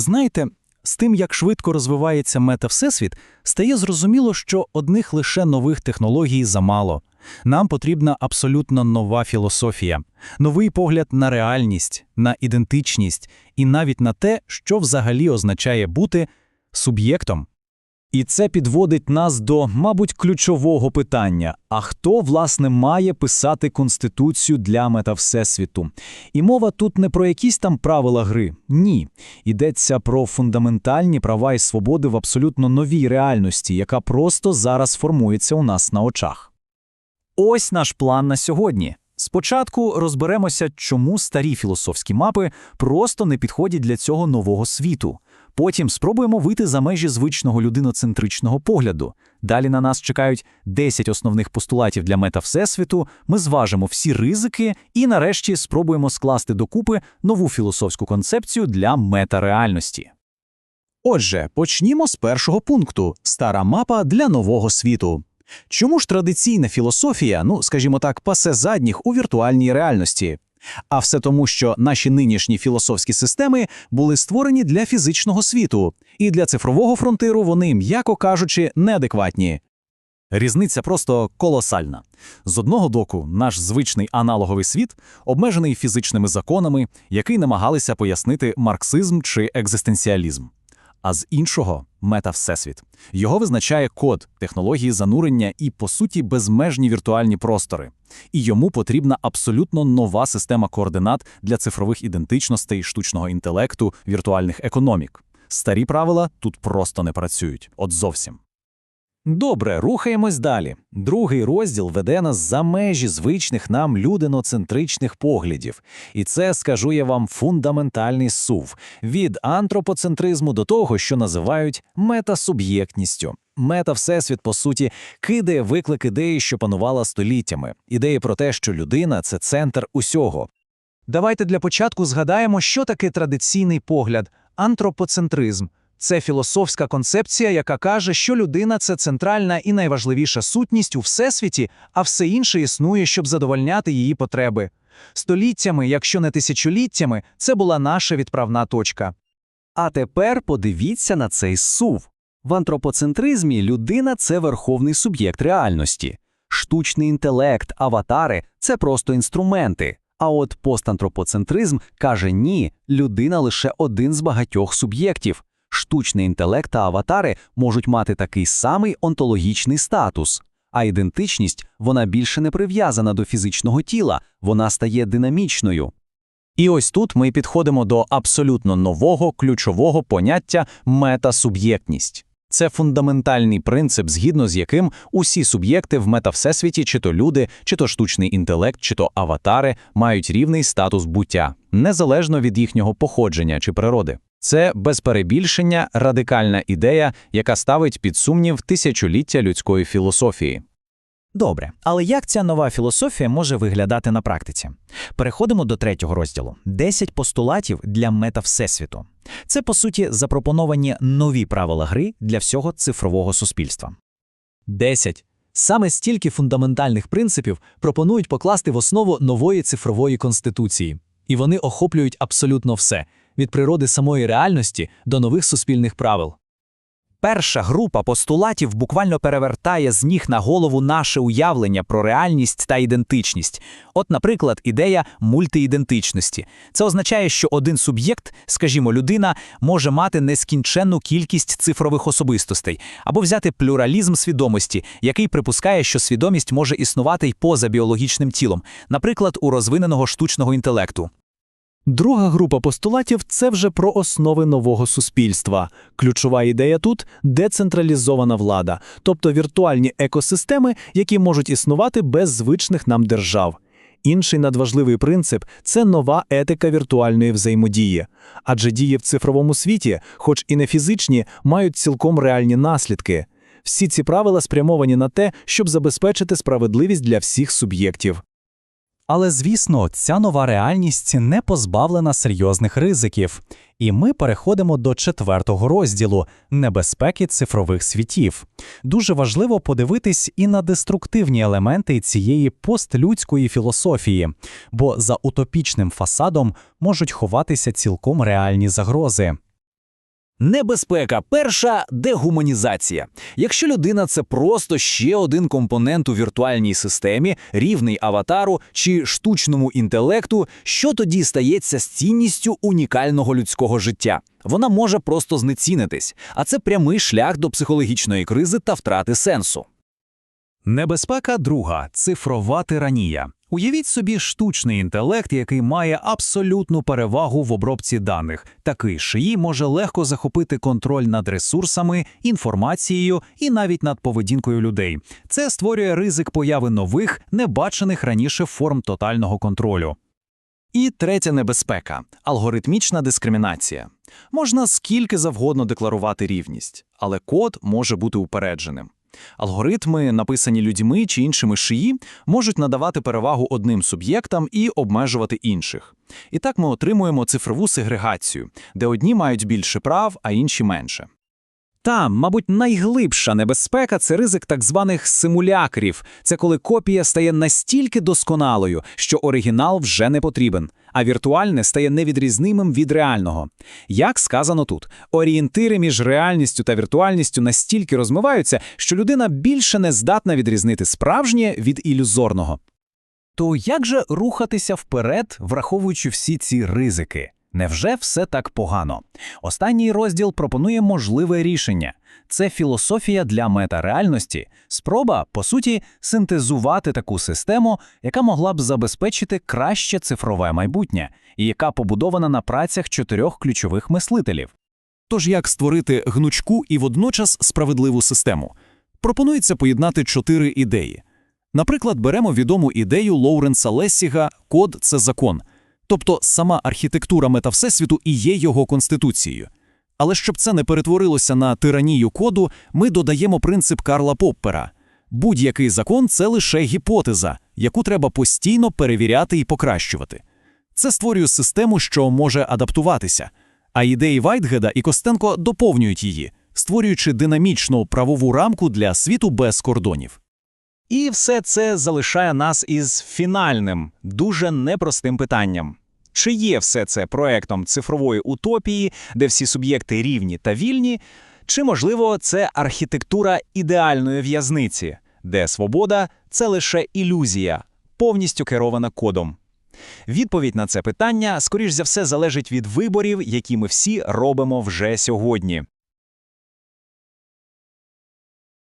Знаєте, з тим, як швидко розвивається мета-всесвіт, стає зрозуміло, що одних лише нових технологій замало. Нам потрібна абсолютно нова філософія, новий погляд на реальність, на ідентичність і навіть на те, що взагалі означає бути суб'єктом. І це підводить нас до, мабуть, ключового питання: а хто, власне, має писати конституцію для метавсесвіту? І мова тут не про якісь там правила гри. Ні. Йдеться про фундаментальні права і свободи в абсолютно новій реальності, яка просто зараз формується у нас на очах. Ось наш план на сьогодні. Спочатку розберемося, чому старі філософські мапи просто не підходять для цього нового світу. Потім спробуємо вийти за межі звичного людиноцентричного погляду. Далі на нас чекають 10 основних постулатів для мета-всесвіту, ми зважимо всі ризики і нарешті спробуємо скласти докупи нову філософську концепцію для мета-реальності. Отже, почнімо з першого пункту стара мапа для нового світу. Чому ж традиційна філософія, ну скажімо так, пасе задніх у віртуальній реальності? А все тому, що наші нинішні філософські системи були створені для фізичного світу, і для цифрового фронтиру вони, м'яко кажучи, неадекватні. Різниця просто колосальна. З одного боку, наш звичний аналоговий світ обмежений фізичними законами, який намагалися пояснити марксизм чи екзистенціалізм. А з іншого мета-всесвіт. Його визначає код, технології занурення і, по суті, безмежні віртуальні простори. І йому потрібна абсолютно нова система координат для цифрових ідентичностей, штучного інтелекту, віртуальних економік. Старі правила тут просто не працюють, от зовсім. Добре, рухаємось далі. Другий розділ веде нас за межі звичних нам людиноцентричних поглядів. І це, скажу я вам, фундаментальний сув від антропоцентризму до того, що називають метасуб'єктністю. Мета-всесвіт, по суті, кидає виклик ідеї, що панувала століттями, ідеї про те, що людина це центр усього. Давайте для початку згадаємо, що таке традиційний погляд антропоцентризм. Це філософська концепція, яка каже, що людина це центральна і найважливіша сутність у всесвіті, а все інше існує, щоб задовольняти її потреби. Століттями, якщо не тисячоліттями, це була наша відправна точка. А тепер подивіться на цей сув. В антропоцентризмі людина це верховний суб'єкт реальності. Штучний інтелект, аватари це просто інструменти. А от постантропоцентризм каже ні, людина лише один з багатьох суб'єктів. Штучний інтелект та аватари можуть мати такий самий онтологічний статус. А ідентичність вона більше не прив'язана до фізичного тіла, вона стає динамічною. І ось тут ми підходимо до абсолютно нового ключового поняття метасуб'єктність. Це фундаментальний принцип, згідно з яким усі суб'єкти в метавсесвіті, чи то люди, чи то штучний інтелект, чи то аватари, мають рівний статус буття, незалежно від їхнього походження чи природи. Це без перебільшення радикальна ідея, яка ставить під сумнів тисячоліття людської філософії. Добре, але як ця нова філософія може виглядати на практиці? Переходимо до третього розділу: 10 постулатів для метавсесвіту. Це, по суті, запропоновані нові правила гри для всього цифрового суспільства. 10. Саме стільки фундаментальних принципів пропонують покласти в основу нової цифрової конституції, і вони охоплюють абсолютно все від природи самої реальності до нових суспільних правил. Перша група постулатів буквально перевертає з ніг на голову наше уявлення про реальність та ідентичність. От, наприклад, ідея мультиідентичності. Це означає, що один суб'єкт, скажімо, людина, може мати нескінченну кількість цифрових особистостей, або взяти плюралізм свідомості, який припускає, що свідомість може існувати й поза біологічним тілом, наприклад, у розвиненого штучного інтелекту. Друга група постулатів це вже про основи нового суспільства. Ключова ідея тут децентралізована влада, тобто віртуальні екосистеми, які можуть існувати без звичних нам держав. Інший надважливий принцип це нова етика віртуальної взаємодії. Адже дії в цифровому світі, хоч і не фізичні, мають цілком реальні наслідки. Всі ці правила спрямовані на те, щоб забезпечити справедливість для всіх суб'єктів. Але, звісно, ця нова реальність не позбавлена серйозних ризиків. І ми переходимо до четвертого розділу небезпеки цифрових світів. Дуже важливо подивитись і на деструктивні елементи цієї постлюдської філософії, бо за утопічним фасадом можуть ховатися цілком реальні загрози. Небезпека перша дегуманізація. Якщо людина це просто ще один компонент у віртуальній системі, рівний аватару чи штучному інтелекту, що тоді стається з цінністю унікального людського життя? Вона може просто знецінитись, а це прямий шлях до психологічної кризи та втрати сенсу. Небезпека друга цифрова тиранія. Уявіть собі штучний інтелект, який має абсолютну перевагу в обробці даних. Такий шиї може легко захопити контроль над ресурсами, інформацією і навіть над поведінкою людей. Це створює ризик появи нових, небачених раніше форм тотального контролю. І третя небезпека алгоритмічна дискримінація. Можна скільки завгодно декларувати рівність, але код може бути упередженим. Алгоритми, написані людьми чи іншими шиї, можуть надавати перевагу одним суб'єктам і обмежувати інших. І так ми отримуємо цифрову сегрегацію, де одні мають більше прав, а інші менше. Та, мабуть, найглибша небезпека це ризик так званих симулякрів. Це коли копія стає настільки досконалою, що оригінал вже не потрібен, а віртуальне стає невідрізнимим від реального. Як сказано тут, орієнтири між реальністю та віртуальністю настільки розмиваються, що людина більше не здатна відрізнити справжнє від ілюзорного. То як же рухатися вперед, враховуючи всі ці ризики? Невже все так погано? Останній розділ пропонує можливе рішення. Це філософія для метареальності, спроба, по суті, синтезувати таку систему, яка могла б забезпечити краще цифрове майбутнє, і яка побудована на працях чотирьох ключових мислителів. Тож як створити гнучку і водночас справедливу систему? Пропонується поєднати чотири ідеї. Наприклад, беремо відому ідею Лоуренса Лессіга «Код – це закон», тобто сама архітектура метавсесвіту і є його конституцією. Але щоб це не перетворилося на тиранію коду, ми додаємо принцип Карла Поппера. Будь-який закон – це лише гіпотеза, яку треба постійно перевіряти і покращувати. Це створює систему, що може адаптуватися. А ідеї Вайтгеда і Костенко доповнюють її, створюючи динамічну правову рамку для світу без кордонів. І все це залишає нас із фінальним, дуже непростим питанням. Чи є все це проектом цифрової утопії, де всі суб'єкти рівні та вільні, чи, можливо, це архітектура ідеальної в'язниці, де свобода це лише ілюзія, повністю керована кодом? Відповідь на це питання, скоріш за все, залежить від виборів, які ми всі робимо вже сьогодні.